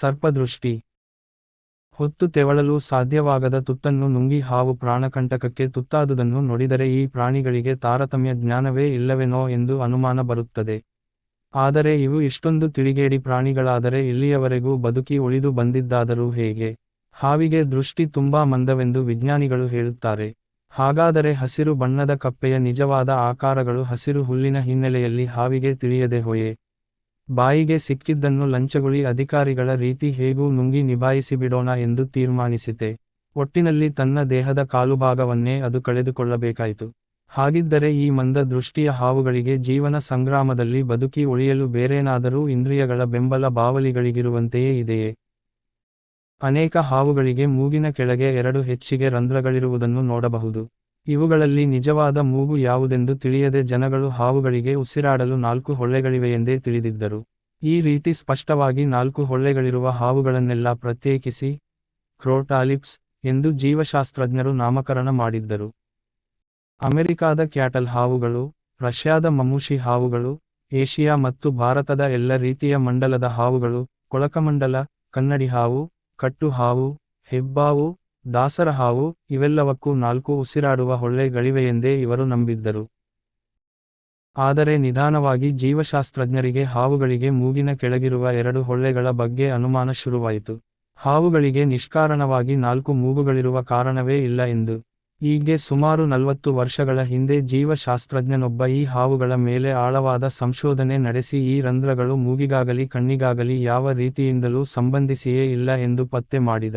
ಸರ್ಪದೃಷ್ಟಿ. ಹೊತ್ತು ತೆವಳಲು ಸಾಧ್ಯವಾಗದ ತುತ್ತನ್ನು ನುಂಗಿ ಹಾವು ಪ್ರಾಣಕಂಟಕಕ್ಕೆ ತುತ್ತಾದುದನ್ನು ನೋಡಿದರೆ ಈ ಪ್ರಾಣಿಗಳಿಗೆ ತಾರತಮ್ಯ ಜ್ಞಾನವೇ ಇಲ್ಲವೆನೋ ಎಂದು ಅನುಮಾನ ಬರುತ್ತದೆ. ಆದರೆ ಇವು ಇಷ್ಟೊಂದು ತಿಳಿಗೇಡಿ ಪ್ರಾಣಿಗಳಾದರೆ ಇಲ್ಲಿಯವರೆಗೂ ಬದುಕಿ ಉಳಿದು ಬಂದಿದ್ದಾದರೂ ಹೇಗೆ? ಹಾವಿಗೆ ದೃಷ್ಟಿ ತುಂಬಾ ಮಂದವೆಂದು ವಿಜ್ಞಾನಿಗಳು ಹೇಳುತ್ತಾರೆ. ಹಾಗಾದರೆ ಹಸಿರು ಬಣ್ಣದ ಕಪ್ಪೆಯ ನಿಜವಾದ ಆಕಾರಗಳು ಹಸಿರು ಹುಲ್ಲಿನ ಹಿನ್ನೆಲೆಯಲ್ಲಿ ಹಾವಿಗೆ ತಿಳಿಯದೆ ಹೋಯೆ? ಬಾಯಿಗೆ ಸಿಕ್ಕಿದ್ದನ್ನು ಲಂಚಗುಳಿ ಅಧಿಕಾರಿಗಳ ರೀತಿ ಹೇಗೂ ನುಂಗಿ ನಿಭಾಯಿಸಿಬಿಡೋಣ ಎಂದು ತೀರ್ಮಾನಿಸಿತೆ. ಒಟ್ಟಿನಲ್ಲಿ ತನ್ನ ದೇಹದ ಕಾಲುಭಾಗವನ್ನೇ ಅದು ಕಳೆದುಕೊಳ್ಳಬೇಕಾಯಿತು. ಹಾಗಿದ್ದರೆ ಈ ಮಂದ ದೃಷ್ಟಿಯ ಹಾವುಗಳಿಗೆ ಜೀವನ ಸಂಗ್ರಾಮದಲ್ಲಿ ಬದುಕಿ ಉಳಿಯಲು ಬೇರೇನಾದರೂ ಇಂದ್ರಿಯಗಳ ಬೆಂಬಲ ಬಾವಲಿಗಳಿಗಿರುವಂತೆಯೇ ಇದೆಯೇ? ಅನೇಕ ಹಾವುಗಳಿಗೆ ಮೂಗಿನ ಕೆಳಗೆ ಎರಡು ಹೆಚ್ಚಿಗೆ ರಂಧ್ರಗಳಿರುವುದನ್ನು ನೋಡಬಹುದು. ಇವುಗಳಲ್ಲಿ ನಿಜವಾದ ಮೂಗು ಯಾವುದೆಂದು ತಿಳಿಯದೆ ಜನಗಳು ಹಾವುಗಳಿಗೆ ಉಸಿರಾಡಲು ನಾಲ್ಕು ಹೊಳ್ಳೆಗಳಿವೆಯೆಂದೇ ತಿಳಿದಿದ್ದರು. ಈ ರೀತಿ ಸ್ಪಷ್ಟವಾಗಿ ನಾಲ್ಕು ಹೊಳ್ಳೆಗಳಿರುವ ಹಾವುಗಳನ್ನೆಲ್ಲ ಪ್ರತ್ಯೇಕಿಸಿ, ಕ್ರೋಟಾಲಿಪ್ಸ್ ಎಂದು ಜೀವಶಾಸ್ತ್ರಜ್ಞರು ನಾಮಕರಣ ಮಾಡಿದ್ದರು. ಅಮೆರಿಕಾದ ಕ್ಯಾಟಲ್ ಹಾವುಗಳು, ರಷ್ಯಾದ ಮಮೂಷಿ ಹಾವುಗಳು, ಏಷಿಯಾ ಮತ್ತು ಭಾರತದ ಎಲ್ಲ ರೀತಿಯ ಮಂಡಲದ ಹಾವುಗಳು, ಕೊಳಕಮಂಡಲ, ಕನ್ನಡಿ ಹಾವು, ಕಟ್ಟು ಹಾವು, ಹೆಬ್ಬಾವು ದಾಸರ ಹಾವು, ಇವೆಲ್ಲವಕ್ಕೂ ನಾಲ್ಕು ಉಸಿರಾಡುವ ಹೊಳ್ಳೆಗಳಿವೆಯೆಂದೇ ಇವರು ನಂಬಿದ್ದರು. ಆದರೆ ನಿಧಾನವಾಗಿ ಜೀವಶಾಸ್ತ್ರಜ್ಞರಿಗೆ ಹಾವುಗಳಿಗೆ ಮೂಗಿನ ಕೆಳಗಿರುವ ಎರಡು ಹೊಳ್ಳೆಗಳ ಬಗ್ಗೆ ಅನುಮಾನ ಶುರುವಾಯಿತು. ಹಾವುಗಳಿಗೆ ನಿಷ್ಕಾರಣವಾಗಿ ನಾಲ್ಕು ಮೂಗುಗಳಿರುವ ಕಾರಣವೇ ಇಲ್ಲ ಎಂದು. ಹೀಗೆ ಸುಮಾರು ನಲವತ್ತು ವರ್ಷಗಳ ಹಿಂದೆ ಜೀವಶಾಸ್ತ್ರಜ್ಞನೊಬ್ಬ ಈ ಹಾವುಗಳ ಮೇಲೆ ಆಳವಾದ ಸಂಶೋಧನೆ ನಡೆಸಿ ಈ ರಂಧ್ರಗಳು ಮೂಗಿಗಾಗಲಿ ಕಣ್ಣಿಗಾಗಲಿ ಯಾವ ರೀತಿಯಿಂದಲೂ ಸಂಬಂಧಿಸಿಯೇ ಇಲ್ಲ ಎಂದು ಪತ್ತೆ ಮಾಡಿದ.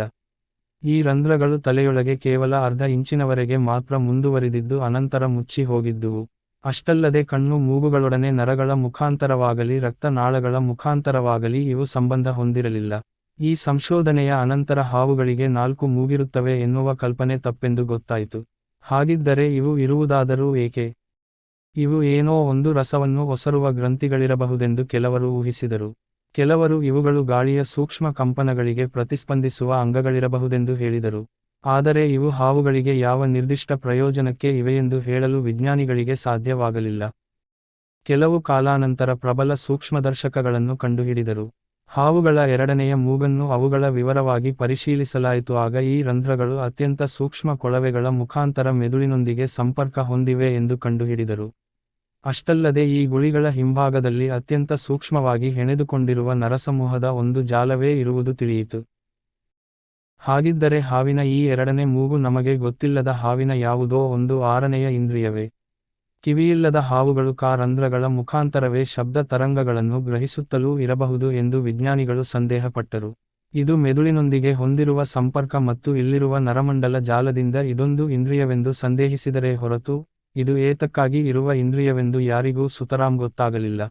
ಈ ರಂಧ್ರಗಳು ತಲೆಯೊಳಗೆ ಕೇವಲ ಅರ್ಧ ಇಂಚಿನವರೆಗೆ ಮಾತ್ರ ಮುಂದುವರಿದಿದ್ದು ಅನಂತರ ಮುಚ್ಚಿ ಹೋಗಿದ್ದುವು. ಅಷ್ಟಲ್ಲದೆ ಕಣ್ಣು ಮೂಗುಗಳೊಡನೆ ನರಗಳ ಮುಖಾಂತರವಾಗಲಿ ರಕ್ತನಾಳಗಳ ಮುಖಾಂತರವಾಗಲಿ ಇವು ಸಂಬಂಧ ಹೊಂದಿರಲಿಲ್ಲ. ಈ ಸಂಶೋಧನೆಯ ಅನಂತರ ಹಾವುಗಳಿಗೆ ನಾಲ್ಕು ಮೂಗಿರುತ್ತವೆ ಎನ್ನುವ ಕಲ್ಪನೆ ತಪ್ಪೆಂದು ಗೊತ್ತಾಯಿತು. ಹಾಗಿದ್ದರೆ ಇವು ಇರುವುದಾದರೂ ಏಕೆ? ಇವು ಏನೋ ಒಂದು ರಸವನ್ನು ಒಸರುವ ಗ್ರಂಥಿಗಳಿರಬಹುದೆಂದು ಕೆಲವರು ಊಹಿಸಿದರು. ಕೆಲವರು ಇವುಗಳು ಗಾಳಿಯ ಸೂಕ್ಷ್ಮ ಕಂಪನಗಳಿಗೆ ಪ್ರತಿಸ್ಪಂದಿಸುವ ಅಂಗಗಳಿರಬಹುದೆಂದು ಹೇಳಿದರು. ಆದರೆ ಇವು ಹಾವುಗಳಿಗೆ ಯಾವ ನಿರ್ದಿಷ್ಟ ಪ್ರಯೋಜನಕ್ಕೆ ಇವೆಯೆಂದು ಹೇಳಲು ವಿಜ್ಞಾನಿಗಳಿಗೆ ಸಾಧ್ಯವಾಗಲಿಲ್ಲ. ಕೆಲವು ಕಾಲಾನಂತರ ಪ್ರಬಲ ಸೂಕ್ಷ್ಮದರ್ಶಕಗಳನ್ನು ಕಂಡುಹಿಡಿದರು. ಹಾವುಗಳ ಎರಡನೆಯ ಮೂಗನ್ನು ಅವುಗಳ ವಿವರವಾಗಿ ಪರಿಶೀಲಿಸಲಾಯಿತು. ಆಗ ಈ ರಂಧ್ರಗಳು ಅತ್ಯಂತ ಸೂಕ್ಷ್ಮ ಕೊಳವೆಗಳ ಮುಖಾಂತರ ಮೆದುಳಿನೊಂದಿಗೆ ಸಂಪರ್ಕ ಹೊಂದಿವೆ ಎಂದು ಕಂಡುಹಿಡಿದರು. ಅಷ್ಟಲ್ಲದೆ ಈ ಗುಳಿಗಳ ಹಿಂಭಾಗದಲ್ಲಿ ಅತ್ಯಂತ ಸೂಕ್ಷ್ಮವಾಗಿ ಹೆಣೆದುಕೊಂಡಿರುವ ನರಸಮೂಹದ ಒಂದು ಜಾಲವೇ ಇರುವುದು ತಿಳಿಯಿತು. ಹಾಗಿದ್ದರೆ ಹಾವಿನ ಈ ಎರಡನೇ ಮೂಗು ನಮಗೆ ಗೊತ್ತಿಲ್ಲದ ಹಾವಿನ ಯಾವುದೋ ಒಂದು ಆರನೆಯ ಇಂದ್ರಿಯವೇ. ಕಿವಿಯಿಲ್ಲದ ಹಾವುಗಳು ಕಾರಂಧ್ರಗಳ ಮುಖಾಂತರವೇ ಶಬ್ದ ತರಂಗಗಳನ್ನು ಗ್ರಹಿಸುತ್ತಲೂ ಇರಬಹುದು ಎಂದು ವಿಜ್ಞಾನಿಗಳು ಸಂದೇಹಪಟ್ಟರು. ಇದು ಮೆದುಳಿನೊಂದಿಗೆ ಹೊಂದಿರುವ ಸಂಪರ್ಕ ಮತ್ತು ಇಲ್ಲಿರುವ ನರಮಂಡಲ ಜಾಲದಿಂದ ಇದೊಂದು ಇಂದ್ರಿಯವೆಂದು ಸಂದೇಹಿಸಿದರೆ ಹೊರತು ಇದು ಏತಕ್ಕಾಗಿ ಇರುವ ಇಂದ್ರಿಯವೆಂದು ಯಾರಿಗೂ ಸುತರಾಂ ಗೊತ್ತಾಗಲಿಲ್ಲ.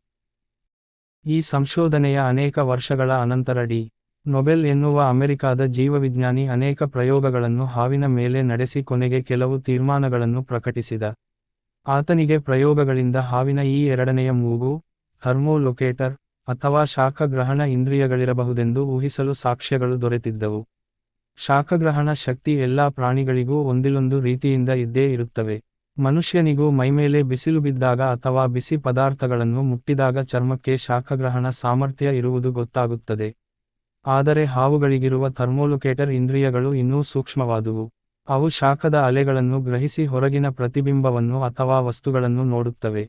ಈ ಸಂಶೋಧನೆಯ ಅನೇಕ ವರ್ಷಗಳ ಅನಂತರ ಡಿ. ನೊಬೆಲ್ ಎನ್ನುವ ಅಮೆರಿಕಾದ ಜೀವವಿಜ್ಞಾನಿ ಅನೇಕ ಪ್ರಯೋಗಗಳನ್ನು ಹಾವಿನ ಮೇಲೆ ನಡೆಸಿ ಕೊನೆಗೆ ಕೆಲವು ತೀರ್ಮಾನಗಳನ್ನು ಪ್ರಕಟಿಸಿದ. ಆತನಿಗೆ ಪ್ರಯೋಗಗಳಿಂದ ಹಾವಿನ ಈ ಎರಡನೆಯ ಮೂಗು, ಥರ್ಮೋಲೊಕೇಟರ್, ಅಥವಾ ಶಾಖಗ್ರಹಣ ಇಂದ್ರಿಯಗಳಿರಬಹುದೆಂದು ಊಹಿಸಲು ಸಾಕ್ಷ್ಯಗಳು ದೊರೆತಿದ್ದವು. ಶಾಖಗ್ರಹಣ ಶಕ್ತಿ ಎಲ್ಲಾ ಪ್ರಾಣಿಗಳಿಗೂ ಒಂದಿಲೊಂದು ರೀತಿಯಿಂದ ಇದ್ದೇ ಇರುತ್ತವೆ. ಮನುಷ್ಯನಿಗೂ ಮೈಮೇಲೆ ಬಿಸಿಲು ಬಿದ್ದಾಗ ಅಥವಾ ಬಿಸಿ ಪದಾರ್ಥಗಳನ್ನು ಮುಟ್ಟಿದಾಗ ಚರ್ಮಕ್ಕೆ ಶಾಖಗ್ರಹಣ ಸಾಮರ್ಥ್ಯ ಇರುವುದು ಗೊತ್ತಾಗುತ್ತದೆ. ಆದರೆ ಹಾವುಗಳಿಗಿರುವ ಥರ್ಮೋಲುಕೇಟರ್ ಇಂದ್ರಿಯಗಳು ಇನ್ನೂ ಸೂಕ್ಷ್ಮವಾದುವು. ಅವು ಶಾಖದ ಅಲೆಗಳನ್ನು ಗ್ರಹಿಸಿ ಹೊರಗಿನ ಪ್ರತಿಬಿಂಬವನ್ನು ಅಥವಾ ವಸ್ತುಗಳನ್ನು ನೋಡುತ್ತವೆ.